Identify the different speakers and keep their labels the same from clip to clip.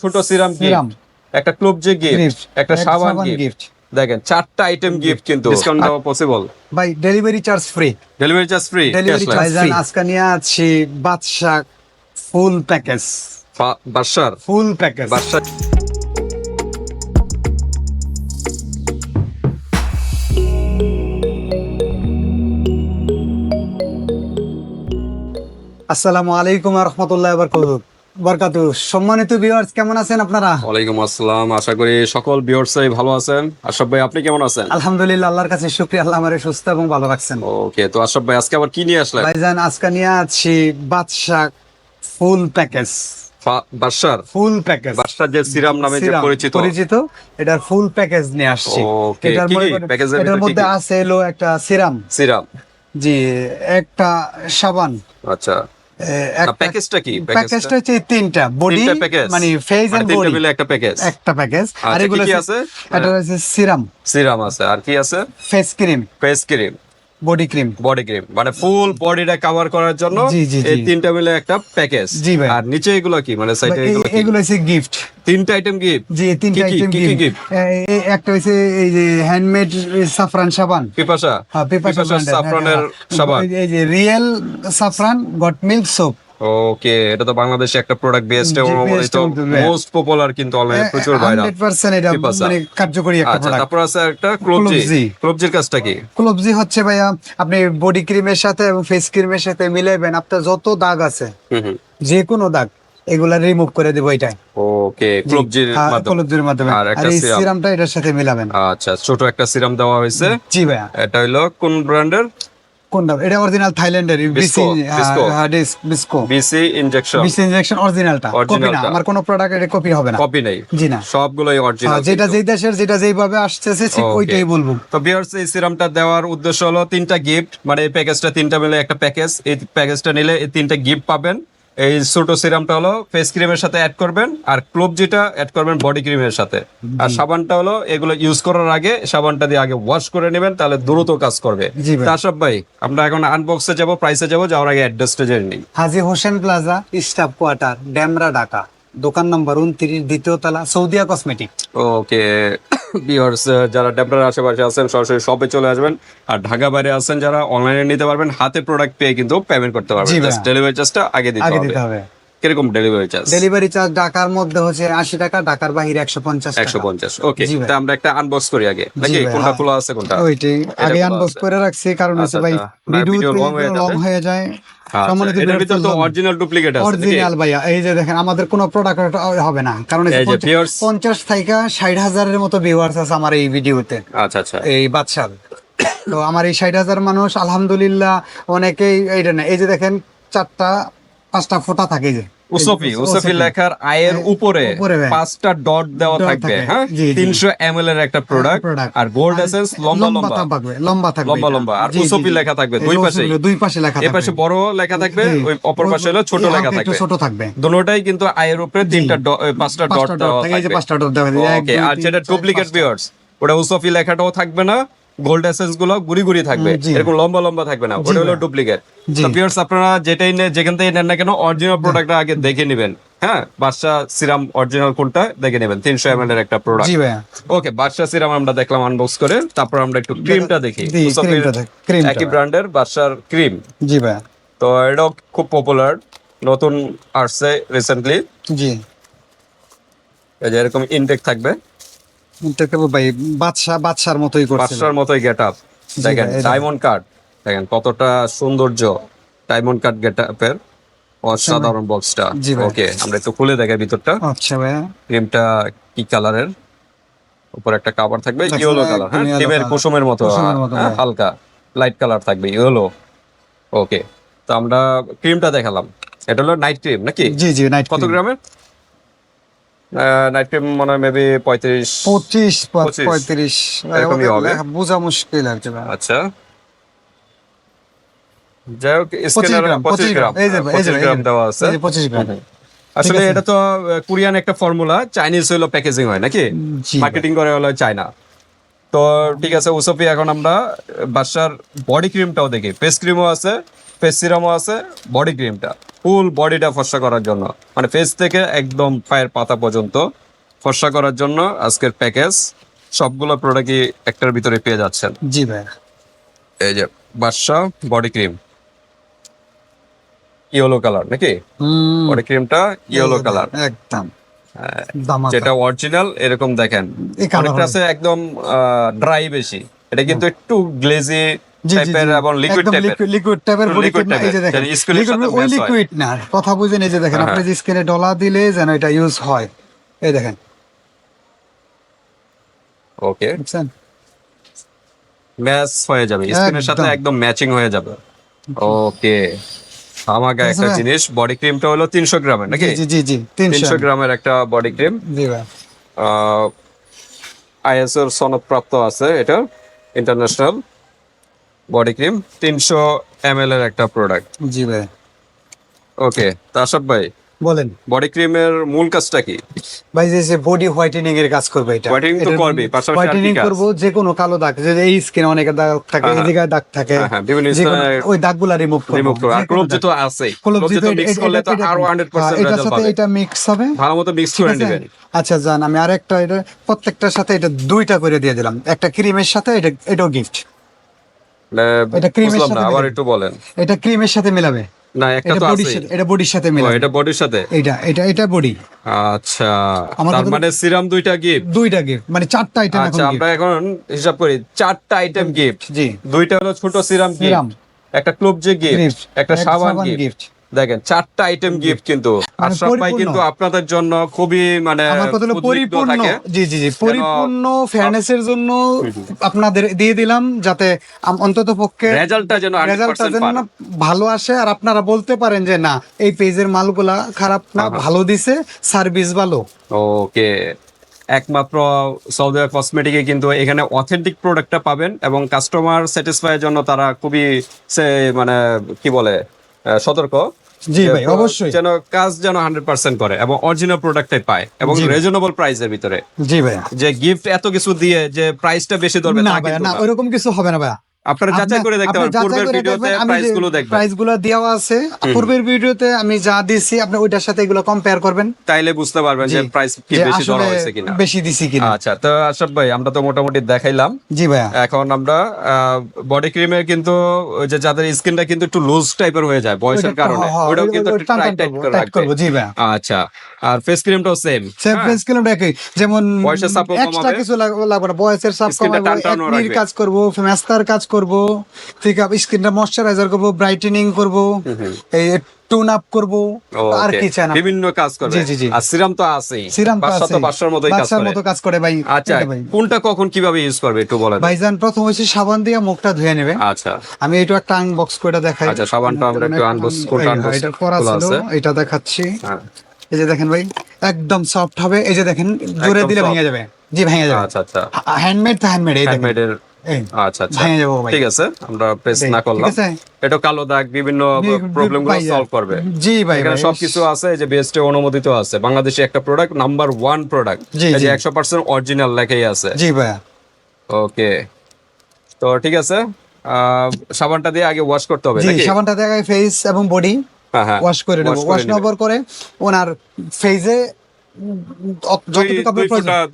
Speaker 1: ছোট serum. Gift একটা ক্লোব যে গিফট একটা সাবান গিফট দেখেন চারটা আইটেম গিফট কিন্তু ডিসকাউন্ট দেওয়া পসিবল
Speaker 2: ভাই delivery charge free
Speaker 1: delivery charge free
Speaker 2: delivery charge
Speaker 1: cashless
Speaker 2: আজকে নিয়ে আছি বাদশা ফুল প্যাকেজ ফুল প্যাকেজ আসসালামু আলাইকুম রহমতুল্লাহ বরকাত। সম্মানিত ভিউয়ার্স কেমন আছেন আপনারা?
Speaker 1: ওয়ালাইকুম আসসালাম। আশা করি সকল ভিউয়ার্সই ভালো আছেন। আশরাফ ভাই আপনি কেমন আছেন?
Speaker 2: আলহামদুলিল্লাহ আল্লাহর কাছে শুক্রিয়া। আল্লাহ আমারে সুস্থ এবং ভালো রাখছেন।
Speaker 1: ওকে তো আশরাফ ভাই আজকে আবার কি নিয়ে আসলেন?
Speaker 2: ভাইজান আজকে নিয়ে আছি বাদশা ফুল প্যাকেজ।
Speaker 1: ফা-
Speaker 2: ফুল প্যাকেজ।
Speaker 1: বাসার যে সিরাম নামে যে পরিচিত।
Speaker 2: পরিচিত এটার ফুল প্যাকেজ নিয়ে আসছি। এটার মধ্যে আছে এলো একটা সিরাম।
Speaker 1: সিরাম।
Speaker 2: জি একটা সাবান।
Speaker 1: আচ্ছা। প্যাকেজটা কি?
Speaker 2: প্যাকেজটা হচ্ছে তিনটা। বডি মানে ফেস
Speaker 1: মানে
Speaker 2: এন্ড বডি
Speaker 1: একটা প্যাকেজ
Speaker 2: একটা প্যাকেজ আর
Speaker 1: আচ্ছা,
Speaker 2: এগুলো
Speaker 1: কি
Speaker 2: আছে
Speaker 1: আছে?
Speaker 2: এটা হচ্ছে সিরাম
Speaker 1: সিরাম আছে। আর কি আছে?
Speaker 2: Face cream
Speaker 1: face cream
Speaker 2: body cream
Speaker 1: body cream মানে ফুল বডিটা কভার করার জন্য এই তিনটা মিলে একটা প্যাকেজ
Speaker 2: জি ভাই।
Speaker 1: আর নিচে এগুলো কি? মানে সাইডে এগুলো কি?
Speaker 2: এগুলো হচ্ছে গিফট
Speaker 1: তিনটা আইটেম গিফট
Speaker 2: জি তিনটা আইটেম গিফট
Speaker 1: এই
Speaker 2: একটা হচ্ছে এই যে হ্যান্ডমেড সাফরান সাবান।
Speaker 1: পিপাসা।
Speaker 2: হ্যাঁ
Speaker 1: পিপাসা সাফরানের সাবান।
Speaker 2: এই যে real saffron goat milk soap
Speaker 1: okay এটা তো বাংলাদেশে একটা প্রোডাক্ট বেস্ট এবং মোস্ট পপুলার কিন্তু অনলাইনে প্রচুর ভাইরাল
Speaker 2: 100% এটা মানে কার্যকরী একটা
Speaker 1: আচ্ছা
Speaker 2: প্রোডাক্ট
Speaker 1: তারপর আছে একটা ক্লোবজি
Speaker 2: ক্লোবজি।
Speaker 1: ক্লোবজির কাজটা কি?
Speaker 2: ক্লোবজি হচ্ছে ভাইয়া আপনি বডি ক্রিমের সাথে এবং ফেস ক্রিমের সাথে মিলাইবেন আপনার যত দাগ আছে যে কোনো দাগ এগুলা রিমুভ করে দেবো এটা
Speaker 1: ওকে ক্লোবজির মাধ্যমে।
Speaker 2: ক্লোবজির মাধ্যমে।
Speaker 1: আর
Speaker 2: এই সিরামটা এটার সাথে মিলাবেন।
Speaker 1: আচ্ছা ছোট একটা সিরাম দেওয়া হয়েছে।
Speaker 2: জি ভাইয়া।
Speaker 1: এটা হলো কোন ব্র্যান্ডের
Speaker 2: কোনটা এটা অরিজিনাল থাইল্যান্ডের বিসি। বিসকো
Speaker 1: বিসি ইনজেকশন
Speaker 2: বিসি ইনজেকশন অরিজিনালটা কপি না আমার কোনো প্রোডাক্ট এটা কপি হবে না।
Speaker 1: কপি নেই।
Speaker 2: জি না।
Speaker 1: সবগুলোই অরিজিনাল
Speaker 2: হ্যাঁ, যেটা যেই দেশের যেটা যেইভাবে আসতেছে ঠিক ওইটাই বলব।
Speaker 1: তো বিয়ার্স এই সিরামটা দেওয়ার উদ্দেশ্য হলো তিনটা গিফট মানে এই প্যাকেজটা তিনটা মিলে একটা প্যাকেজ এই প্যাকেজটা নিলে এই তিনটা গিফট পাবেন। এই ছোট সিরামটা হলো ফেস ক্রিমের সাথে অ্যাড করবেন আর ক্লোব যেটা অ্যাড করবেন বডি ক্রিমের সাথে। আর সাবানটা হলো এগুলো ইউজ করার আগে সাবানটা দিয়ে আগে ওয়াশ করে নেবেন তাহলে দ্রুত কাজ করবে। তাসব ভাই। আমরা এখন আনবক্সে যাব প্রাইসে যাব যাওয়ার আগে অ্যাড্রেসটা জেনে নিই।
Speaker 2: Haji Hossain plaza staff quarter Demra Dhaka. দোকান নাম্বার উনত্রিশ দ্বিতীয় তলা সৌদিয়া কসমেটিক
Speaker 1: ওকে ভিউয়ার্স যারা ডেমরার আশেপাশে আছেন সরাসরি শপে চলে আসবেন। আর ঢাকা বাইরে আছেন যারা অনলাইনে নিতে পারবেন হাতে প্রোডাক্ট পেয়ে কিন্তু পেমেন্ট করতে পারবেন। জাস্ট ডেলিভারি চার্জটা আগে দিতে হবে।
Speaker 2: দিতে হবে।
Speaker 1: কীরকম ডেলিভারি চার্জ
Speaker 2: ডেলিভারি চার্জ ঢাকার মধ্যে হচ্ছে আশি টাকা ঢাকার বাহিরে একশো পঞ্চাশ
Speaker 1: একশো পঞ্চাশ ওকে তা আমরা একটা আনবক্স করি আগে। নাকি কোনটা। খোলা আছে কোনটা?
Speaker 2: ওইটাই। আগে আনবক্স করে রাখছি কারণ হচ্ছে
Speaker 1: আচ্ছা,
Speaker 2: ভাই
Speaker 1: আচ্ছা।
Speaker 2: ভিডিও
Speaker 1: হয়ে
Speaker 2: লং হয়ে যায়।
Speaker 1: আচ্ছা,
Speaker 2: সম্মানিত
Speaker 1: এটার ভিতর তো অরিজিনাল ডুপ্লিকেট আছে
Speaker 2: অরিজিনাল ভাইয়া এই যে দেখেন আমাদের কোনো প্রোডাক্ট হবে না। কারণ
Speaker 1: এই যে viewers-
Speaker 2: পঞ্চাশ থেকে ষাট হাজারের মতো ভিউয়ার্স আছে আমার এই ভিডিওতে
Speaker 1: আচ্ছা আচ্ছা।
Speaker 2: এই বাদশাল তো আমার এই ষাট হাজার মানুষ আলহামদুলিল্লাহ অনেকেই এইটা না এই যে দেখেন চারটা পাঁচটা ফোটা থাকে যে।
Speaker 1: উসফি উসফি লেখার আয়ের উপরে
Speaker 2: উপরে
Speaker 1: পাঁচটা ডট দেওয়া থাকবে হ্যাঁ। তিনশো এম এর একটা প্রোডাক্ট আর গোল্ড এসেন্স লম্বা লম্বা
Speaker 2: থাকবে লম্বা থাকবে
Speaker 1: লম্বা লম্বা। আর উসফি লেখা থাকবে দুই।
Speaker 2: উসফি, দুই পাশে লেখা থাকবে
Speaker 1: পাশে বড় লেখা থাকবে ওই অপর পাশে হলো ছোট লেখা থাকবে।
Speaker 2: ছোট থাকবে।
Speaker 1: কিন্তু আয়ের উপরে তিনটা পাঁচটা ডট
Speaker 2: পাঁচটা
Speaker 1: দেওয়া থাকবে।
Speaker 2: পাঁচটা ডট দেওয়া
Speaker 1: আর যেটা ডুপ্লিকেট। ভিউয়ার্স ওটা উসফি লেখাটাও থাকবে না। গোল্ড এসেন্সগুলো গুড়ি গুড়ি থাকবে। এরকম লম্বা লম্বা থাকবে না ওটা হলো। ডুপ্লিকেট ভিউয়ার্স আপনারা যেটাই যেখান থেকে নেন না কেন অরিজিনাল প্রোডাক্টটা আগে দেখে নেবেন। হ্যাঁ? বাদশা সিরাম অরিজিনাল কোনটা দেখে নেবেন। তিনশো এম এর একটা প্রোডাক্ট
Speaker 2: জি ভাইয়া।
Speaker 1: ওকে বাদশা সিরাম আমরা দেখলাম আনবক্স করে তারপর আমরা একটু ক্রিমটা দেখি। একই ব্র্যান্ডের বাদশার ক্রিম
Speaker 2: জি ভাইয়া।
Speaker 1: তো এটাও খুব পপুলার নতুন আসছে রিসেন্টলি
Speaker 2: জি।
Speaker 1: এরকম ইনটেক থাকবে।
Speaker 2: ভাই বাদশা বাদশার মতোই করছে।
Speaker 1: বাদশার মতোই গেট আপ দেখেন ডায়মন্ড কাট দেখেন কতটা সৌন্দর্য ডায়মন্ড কাট গেট আপের অসাধারণ বক্সটা ওকে আমরা একটু খুলে দেখাই ভিতরটা।
Speaker 2: আচ্ছা ভাইয়া।
Speaker 1: ক্রিমটা কি কালারের উপর একটা কাভার থাকবে ইয়েলো কালার হ্যাঁ টিমের কুসুমের মতো হ্যাঁ। হালকা। লাইট কালার থাকবে ইয়েলো ওকে তো আমরা ক্রিমটা দেখালাম। এটা হলো নাইট ক্রিম নাকি?
Speaker 2: জি জি নাইট
Speaker 1: কত গ্রামের? নাইট ক্রিম মনে হয় মেবি পঁয়ত্রিশ
Speaker 2: পঁচিশ পঁয়ত্রিশ
Speaker 1: এরকমই হবে।
Speaker 2: বোঝা মুশকিল আর কি
Speaker 1: আচ্ছা। যাই হোক
Speaker 2: গ্রাম
Speaker 1: পঁচিশ গ্রাম।
Speaker 2: এই যে এই যে
Speaker 1: পঁচিশ গ্রাম দেওয়া আছে।
Speaker 2: পঁচিশ গ্রাম।
Speaker 1: আসলে। এটা তো কোরিয়ান একটা ফর্মুলা চাইনিজ হলো প্যাকেজিং হয় নাকি? মার্কেটিং করে হলো চায়না তো ঠিক আছে উসফি এখন আমরা বাসার বডি ক্রিমটাও দেখি। ফেস ক্রিমও আছে ফেস সিরামও আছে বডি ক্রিমটা ফুল বডিটা ফর্সা করার জন্য। মানে ফেস থেকে একদম পায়ের পাতা পর্যন্ত ফর্সা করার জন্য আজকের প্যাকেজ সবগুলো প্রোডাক্টই একটার ভিতরে পেয়ে যাচ্ছেন।
Speaker 2: জি ভাই
Speaker 1: এই যে Badsha body cream yellow colour নাকি?
Speaker 2: হুম,
Speaker 1: বডি ক্রিমটা ইয়েলো কালার
Speaker 2: একদম। দামাকা।
Speaker 1: যেটা অরিজিনাল এরকম দেখেন। অনেকটা আছে একদম ড্রাই বেশি। এটা কিন্তু একটু গ্লেজি টাইপের এবং লিকুইড টাইপের
Speaker 2: এই যে দেখেন। ওই না, কথা বুঝেন এই যে দেখেন
Speaker 1: হ্যাঁ,
Speaker 2: আপনি যে স্কিনে ডলা দিলে যেন এটা ইউজ হয়। এই দেখেন।
Speaker 1: ওকে
Speaker 2: বুঝছেন
Speaker 1: ম্যাচ হয়ে যাবে। স্কিনের সাথে
Speaker 2: একদম।
Speaker 1: ম্যাচিং হয়ে যাবে। ওকে আমাকে একটা জিনিস বডি ক্রিমটা হলো তিনশো গ্রামের নাকি?
Speaker 2: জি জি জি তিনশো।
Speaker 1: তিনশো গ্রামের একটা বডি ক্রিম
Speaker 2: জি ভাই।
Speaker 1: আইএসওর সনদপ্রাপ্ত আছে এটা ইন্টারন্যাশনাল বডি ক্রিম তিনশো এম এর একটা প্রোডাক্ট
Speaker 2: জি ভাই।
Speaker 1: ওকে তাসব ভাই
Speaker 2: বলেন।
Speaker 1: বডি ক্রিমের মূল কাজটা কি?
Speaker 2: ভাই যে যে বডি হোয়াইটেনিং এর কাজ করবে এটা।
Speaker 1: Whitening তো করবেই, পাশাপাশি
Speaker 2: হোয়াইটেনিং করব যে কোনো কালো দাগ যে এই স্কিনে অনেক দাগ থাকে
Speaker 1: হ্যাঁ,
Speaker 2: এই জায়গায় দাগ থাকে
Speaker 1: হ্যাঁ, হ্যাঁ,
Speaker 2: ওই দাগগুলা রিমুভ করব।
Speaker 1: রিমুভ করো আর ক্লোবজি তো মিক্স করলে তো আরও 100%
Speaker 2: এটার
Speaker 1: রেজাল্ট
Speaker 2: সাথে
Speaker 1: পাবে।
Speaker 2: এটা মিক্স হবে?
Speaker 1: ভালো মতো মিক্স করে নেবেন।
Speaker 2: আচ্ছা জান আমি আরেকটা এটা প্রত্যেকটার সাথে এটা দুইটা করে দিয়ে দিলাম। একটা ক্রিমের সাথে এটা এটাও গিফট এটা
Speaker 1: না
Speaker 2: সাথে
Speaker 1: আবার একটু বলেন।
Speaker 2: এটা ক্রিমের সাথে মিলাবে।
Speaker 1: না একটা তো আছে
Speaker 2: এটা বডির সাথে মিলাবে।
Speaker 1: এটা বডির সাথে?
Speaker 2: এটা এটা এটা বডি
Speaker 1: আচ্ছা তার মানে সিরাম দুইটা গিফট
Speaker 2: দুইটা গিফট মানে চারটা আইটেম
Speaker 1: আচ্ছা আমরা এখন হিসাব করি চারটা আইটেম গিফট
Speaker 2: জি।
Speaker 1: দুইটা হলো ছোট সিরাম। গিফট একটা ক্লোব যে গিফট একটা সাবান গিফট দেখেন চারটা আইটেম গিফট কিন্তু। আশরাফ ভাই কিন্তু আপনাদের জন্য খুবই মানে
Speaker 2: আমার কথা হলো পরিপূর্ণ। জি জি জি। পরিপূর্ণ ফেয়ারনেসের জন্য আপনাদের দিয়ে দিলাম যাতে অন্তত পক্ষে
Speaker 1: রেজাল্টটা যেন
Speaker 2: রেজাল্টটা যেন ভালো। আসে। আর আপনারা বলতে পারেন যে না এই পেজের মালগুলা খারাপ না ভালো দিছে সার্ভিস ভালো।
Speaker 1: ওকে। একমাত্র সৌদি কসমেটিকে কিন্তু এখানে অথেন্টিক প্রোডাক্টটা পাবেন এবং কাস্টমার স্যাটিসফাইয়ের জন্য তারা খুবই সে মানে কি বলে সতর্ক।
Speaker 2: জি ভাই, অবশ্যই।
Speaker 1: যেন কাজ যেন হান্ড্রেড পার্সেন্ট করে এবং অরিজিনাল প্রোডাক্টটাই পায় এবং
Speaker 2: ভাই।
Speaker 1: রিজনেবল প্রাইসের ভিতরে
Speaker 2: জি ভাইয়া
Speaker 1: যে গিফট এত কিছু দিয়ে যে প্রাইসটা বেশি ধরবে
Speaker 2: না না। ওইরকম কিছু হবে না ভাইয়া
Speaker 1: আপনারা যাচাই করে দেখতে পারেন পূর্বের ভিডিওতে প্রাইসগুলো দেখবেন।
Speaker 2: প্রাইসগুলো দেওয়া আছে পূর্বের ভিডিওতে আমি যা দিছি আপনি ওইটার সাথে এগুলো কম্পেয়ার করবেন।
Speaker 1: তাইলে বুঝতে পারবেন যে প্রাইস কি বেশি ধরা হয়েছে কিনা।
Speaker 2: বেশি দিছি কিনা।
Speaker 1: আচ্ছা তো আশরাফ ভাই আমরা তো মোটামুটি দেখাইলাম।
Speaker 2: জি ভাইয়া।
Speaker 1: এখন আমরা বডি ক্রিমের কিন্তু যে যাদের স্কিনটা কিন্তু একটু লুজ টাইপের হয়ে যায় বয়সের কারণে
Speaker 2: হ্যাঁ, হ্যাঁ,
Speaker 1: ওটাও কিন্তু একটু টাইট টাইট করে
Speaker 2: করব, জি ভাইয়া।
Speaker 1: আচ্ছা আর ফেস ক্রিমটাও সেম
Speaker 2: সেম ফেস ক্রিম একই যেমন
Speaker 1: বয়সের চাপও
Speaker 2: এক্সট্রা কিছু লাগবে না বয়সের চাপ
Speaker 1: Skin টা
Speaker 2: কমাবো। কাজ করব কাজ করব ঠিক আছে স্কিনটা ময়শ্চারাইজার করব ব্রাইটেনিং করব এই টোন আপ করব আর কি চান
Speaker 1: বিভিন্ন কাজ করবে
Speaker 2: জি, জি।
Speaker 1: আর সিরাম তো
Speaker 2: সিরাম তো আছে
Speaker 1: মতোই কাজ করে।
Speaker 2: মতো কাজ করে ভাই
Speaker 1: আচ্ছা কোনটা কখন কীভাবে ইউজ করবে একটু বলেন।
Speaker 2: ভাইজান প্রথম হচ্ছে সাবান দিয়ে মুখটা ধুয়ে নেবে।
Speaker 1: আচ্ছা।
Speaker 2: আমি এটা একটা আনবক্স করে দেখাই।
Speaker 1: আচ্ছা, সাবানটা আমরা একটু করে
Speaker 2: এই,
Speaker 1: unbox
Speaker 2: এটা করা ছিল এটা দেখাচ্ছি।
Speaker 1: হ্যাঁ।
Speaker 2: এই যে দেখেন ভাই একদম সফট হবে। এই যে দেখেন জোরে দিলে ভেঙে যাবে। জি ভেঙে যাবে।
Speaker 1: আচ্ছা আচ্ছা।
Speaker 2: হ্যান্ডমেড তো হ্যান্ডমেড এই দেখেন।
Speaker 1: আচ্ছা আচ্ছা।
Speaker 2: ভাই।
Speaker 1: ঠিক আছে আমরা প্রেস না করলাম। এটা কালো দাগ বিভিন্ন
Speaker 2: প্রবলেমগুলো
Speaker 1: সলভ করবে।
Speaker 2: জি ভাই
Speaker 1: এখানে সবকিছু আছে যে বিএসটি অনুমোদিত আছে। বাংলাদেশে একটা প্রোডাক্ট নাম্বার ওয়ান প্রোডাক্ট যে একশো পার্সেন্ট অরিজিনাল লেখাই আছে।
Speaker 2: জি ভাইয়া।
Speaker 1: ওকে। তো ঠিক আছে সাবানটা দিয়ে আগে ওয়াশ করতে হবে নাকি?
Speaker 2: সাবানটা দেখায় ফেস এবং বডি
Speaker 1: হ্যাঁ হ্যাঁ।
Speaker 2: ওয়াশ করে নেব। ওয়াশ নেওয়ার করে ওনার ফেজে
Speaker 1: থেকে
Speaker 2: ফোঁটা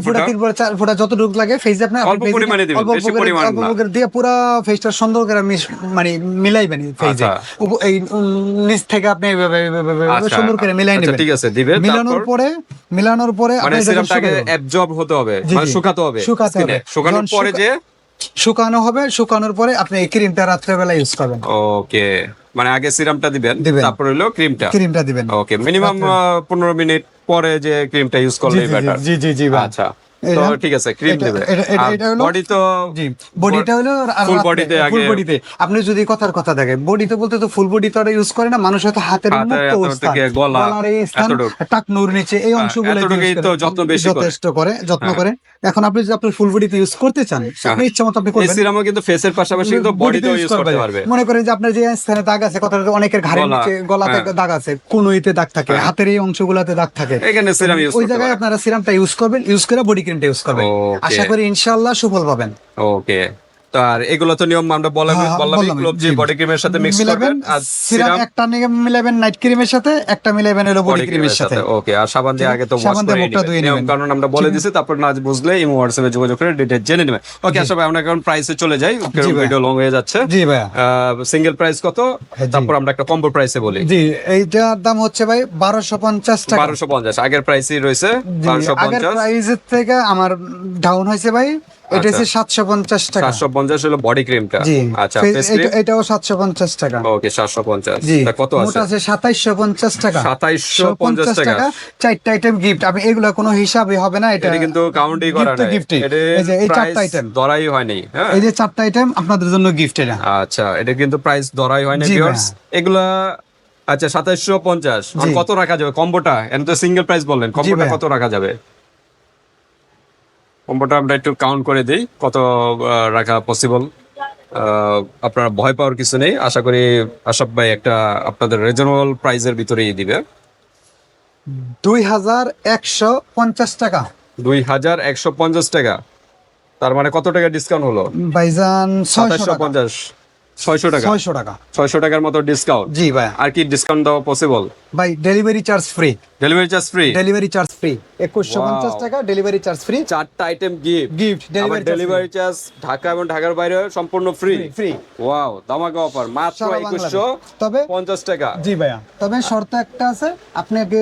Speaker 1: ফোঁটা।
Speaker 2: তিন ফোঁটা চার ফোঁটা যতটুকু লাগে ফেজে আপনার
Speaker 1: অল্প পরিমাণে দিবেন, বেশি
Speaker 2: করে-
Speaker 1: পরিমাণ
Speaker 2: অল্প দিয়ে পুরো ফেসটা সুন্দর করে মানে মিলাইবেন ফেজে। এই নিচ থেকে আপনি এইভাবে এইভাবে এইভাবে সুন্দর করে মিলাই নেবেন।
Speaker 1: ঠিক আছে, দিবেন,
Speaker 2: মিলানোর পরে মিলানোর পরে
Speaker 1: মানে সিরামটাকে অ্যাবজর্ব হতে হবে মানে শুকাতে হবে
Speaker 2: শুকাতে হবে।
Speaker 1: শুকানোর পরে যে?
Speaker 2: শুকানো হবে শুকানোর পরে আপনি এই ক্রিমটা রাত্রেবেলা ইউজ করবেন।
Speaker 1: ওকে। মানে আগে সিরামটা দিবেন
Speaker 2: দিবেন।
Speaker 1: তারপর হলো ক্রিমটা
Speaker 2: ক্রিমটা দিবেন।
Speaker 1: ওকে মিনিমাম পনেরো মিনিট পরে যে ক্রিমটা ইউজ করলে
Speaker 2: জি,
Speaker 1: বেটার
Speaker 2: জি জি জি
Speaker 1: আচ্ছা। তো ঠিক আছে ক্রিম দেবে।
Speaker 2: এটা- এটা- এটা হলো-
Speaker 1: বডি তো
Speaker 2: জি বডিটা হলো
Speaker 1: full body
Speaker 2: ফুল বডিতে আপনি যদি কথার কথা দেখেন বডিতে বলতে তো ফুল বডি তো ইউজ করে না মানুষ হয়তো হাতের
Speaker 1: হাতের
Speaker 2: মুক্ত
Speaker 1: এত
Speaker 2: স্থান,
Speaker 1: থেকে গলা,
Speaker 2: গলার এই স্থান টাকনুর নিচে এই অংশগুলো
Speaker 1: তো যত্ন বেশি
Speaker 2: যথেষ্ট করে যত্ন
Speaker 1: হ্যাঁ।
Speaker 2: করে। এখন আপনি যদি আপনি ফুল বডিতে ইউজ করতে চান আপনি ইচ্ছা মতো আপনি
Speaker 1: এই
Speaker 2: করবেন
Speaker 1: সিরামও কিন্তু ফেসের পাশাপাশি কিন্তু বডিতেও ইউজ করতে পারবে।
Speaker 2: মনে করেন যে আপনার যে স্থানে দাগ আছে কথা অনেকের ঘাড়ের
Speaker 1: গলা,
Speaker 2: নিচে গলাতে
Speaker 1: হ্যাঁ।
Speaker 2: দাগ আছে কুনুইতে দাগ থাকে হাতের এই অংশগুলোতে দাগ থাকে।
Speaker 1: এখানে সিরাম ইউজ
Speaker 2: ওই জায়গায় আপনারা সিরামটা ইউজ করবেন ইউজ করে বডি ক্রিমটা ইউজ করবেন। আশা করি ইনশাআল্লাহ সুফল পাবেন।
Speaker 1: ওকে তো আর এগুলো তো নিয়ম আমরা বললাম
Speaker 2: হ্যাঁ, হ্যাঁ,
Speaker 1: বললাম যে বডি ক্রিমের সাথে মিক্স করবেন আর
Speaker 2: একটা মিলাবেন নাইট ক্রিমের সাথে একটা মিলাবেন হলো বডি ক্রিমের সাথে।
Speaker 1: ওকে আর সাবান দিয়ে আগে তো ওয়াশ করে নিয়ম কারণ আমরা বলে দিছি তারপর না বুঝলে ইমো হোয়াটসঅ্যাপে যোগাযোগ করে ডিটেইলস জেনে নেবেন। ওকে আসলে আমরা এখন প্রাইসে চলে যাই। ভিডিও লং হয়ে যাচ্ছে।
Speaker 2: জি ভাইয়া।
Speaker 1: সিঙ্গেল প্রাইস কত?
Speaker 2: হ্যাঁ,
Speaker 1: তারপর আমরা একটা কম্বো প্রাইসে বলি।
Speaker 2: জি এইটার দাম হচ্ছে ভাই বারোশো পঞ্চাশ টাকা।
Speaker 1: বারোশো পঞ্চাশ। আগের প্রাইসই রয়েছে
Speaker 2: জি,
Speaker 1: বারোশো
Speaker 2: আগের
Speaker 1: পঞ্চাশ।
Speaker 2: প্রাইসের থেকে আমার ডাউন হয়েছে ভাই। এটা হচ্ছে সাতশো পঞ্চাশ টাকা।
Speaker 1: সাতশো পঞ্চাশ হলো বডি ক্রিমটা আচ্ছা
Speaker 2: এটাও সাতশো পঞ্চাশ টাকা।
Speaker 1: ওকে সাতশো পঞ্চাশ।
Speaker 2: জি।
Speaker 1: তা কত
Speaker 2: মোট
Speaker 1: আছে?
Speaker 2: সাতাইশশো পঞ্চাশ টাকা।
Speaker 1: 2750 টাকা।
Speaker 2: চারটা আইটেম গিফট আমি এগুলা কোনো হিসাবে হবে না এটা
Speaker 1: কিন্তু কাউন্টই করা নাই। এটা
Speaker 2: এই যে এই চারটা আইটেম
Speaker 1: ধরাই হয়নি হ্যাঁ।
Speaker 2: এই যে চারটা আইটেম আপনাদের জন্য গিফট এটা।
Speaker 1: আচ্ছা এটা কিন্তু প্রাইস ধরাই হয় না
Speaker 2: জি
Speaker 1: ভিউয়ার্স এগুলা আচ্ছা সাতাইশশো পঞ্চাশ। কত রাখা যাবে? কম্বোটা এন তো সিঙ্গেল প্রাইস বললেন। কম্বোটা কত রাখা যাবে? কম্বোটা আমরা একটু কাউন্ট করে দিই কত রাখা পসিবল আপনার ভয় পাওয়ার কিছু নেই। আশা করি আশাফ ভাই একটা আপনাদের রিজনেবল প্রাইসের ভিতরেই দিবে।
Speaker 2: দুই হাজার একশো পঞ্চাশ টাকা।
Speaker 1: দুই হাজার একশো পঞ্চাশ টাকা। তার মানে কত টাকা ডিসকাউন্ট হলো?
Speaker 2: ভাইজান ছয়শো
Speaker 1: পঞ্চাশ। ছয়শো টাকা?
Speaker 2: ছয়শো টাকা।
Speaker 1: ছয়শো টাকার মতো ডিসকাউন্ট
Speaker 2: জি ভাই
Speaker 1: আর কি ডিসকাউন্ট দেওয়া পসিবল
Speaker 2: ভাই delivery charge free
Speaker 1: delivery charge free
Speaker 2: delivery charge free একুশশো পঞ্চাশ টাকা ডেলিভারি চার্জ ফ্রি
Speaker 1: চারটা item gift
Speaker 2: gift delivery
Speaker 1: delivery charge Dhaka এবং ঢাকার বাইরে সম্পূর্ণ ফ্রি
Speaker 2: ফ্রি
Speaker 1: ওয়াও দামাকা অফার মাত্র।
Speaker 2: তবে
Speaker 1: পঞ্চাশ টাকা।
Speaker 2: জি ভাইয়া তবে শর্ত একটা আছে আপনাকে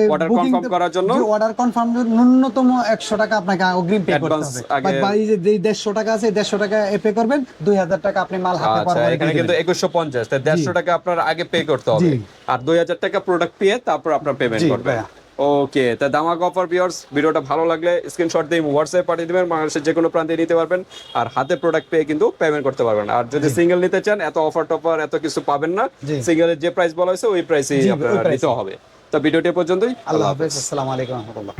Speaker 1: করার জন্য?
Speaker 2: অর্ডার কনফার্ম ন্যূনতম একশো টাকা আপনাকে অগ্রিম পে করতে হবে।
Speaker 1: আগে-
Speaker 2: বা এই যে যেই দেড়শো টাকা আছে দেড়শো টাকা পে করবেন দুই হাজার টাকা আপনি মাল হাতে
Speaker 1: আচ্ছা এখানে কিন্তু একুশশো পঞ্চাশ। তাই দেড়শো টাকা আপনার আগে পে করতে হবে। আর দুই হাজার টাকা প্রোডাক্ট পেয়ে তারপর আপনার পেমেন্ট করবেন। ওকে তা দামাক অফার বিয়ার্স ভিডিওটা ভালো লাগলে স্ক্রিনশট দিয়ে হোয়াটসঅ্যাপ পাঠিয়ে দেবেন বাংলাদেশের যে কোনো প্রান্তে নিতে পারবেন আর হাতে প্রোডাক্ট পেয়ে কিন্তু পেমেন্ট করতে পারবেন আর যদি সিঙ্গেল নিতে চান এত অফার টফার এত কিছু পাবেন না। সিঙ্গেলের যে প্রাইস বলা হয়েছে ওই প্রাইসেই আপনার নিতে হবে। তা ভিডিওটি পর্যন্তই
Speaker 2: আল্লাহ হাফেজ আসসালামু আলাইকুম রহমতুল্লাহ।